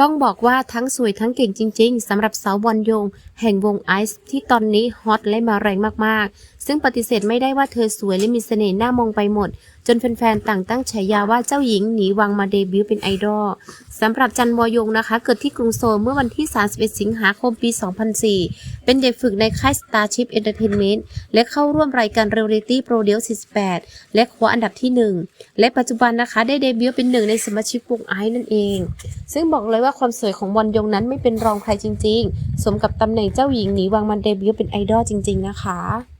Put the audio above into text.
ต้องบอกว่าทั้งสวยทั้งเก่งจริง ๆสำหรับสาวบอลยง แห่งวงไอซ์ที่ตอนนี้ฮอตและมาแรงมากๆ ซึ่งปฏิเสธไม่ได้ว่าเธอสวยและมีเสน่ห์หน้ามองไปหมด จนแฟนๆ ต่างตั้งฉายาว่าเจ้าหญิงหนีวังมาเดบิวต์เป็นไอดอลสำหรับจันวอยงนะคะ เกิดที่กรุงโซลเมื่อวันที่ 31 สิงหาคมปี 2004 เป็นเด็กฝึกในค่าย Starship Entertainment และเข้าร่วมรายการ Reality Pro d e 48 และคว้าอันดับที่ 1 และปัจจุบันนะคะได้เดบิวต์เป็นหนึ่งในสมาชิกวงไอซ์นั่นเอง ซึ่งบอกเลยว่าความสวยของวอนยงนั้นไม่เป็นรองใครจริง ๆ สมกับตำแหน่งเจ้าหญิงหนีวังมันเดบิวต์เป็นไอดอลจริง ๆ นะคะ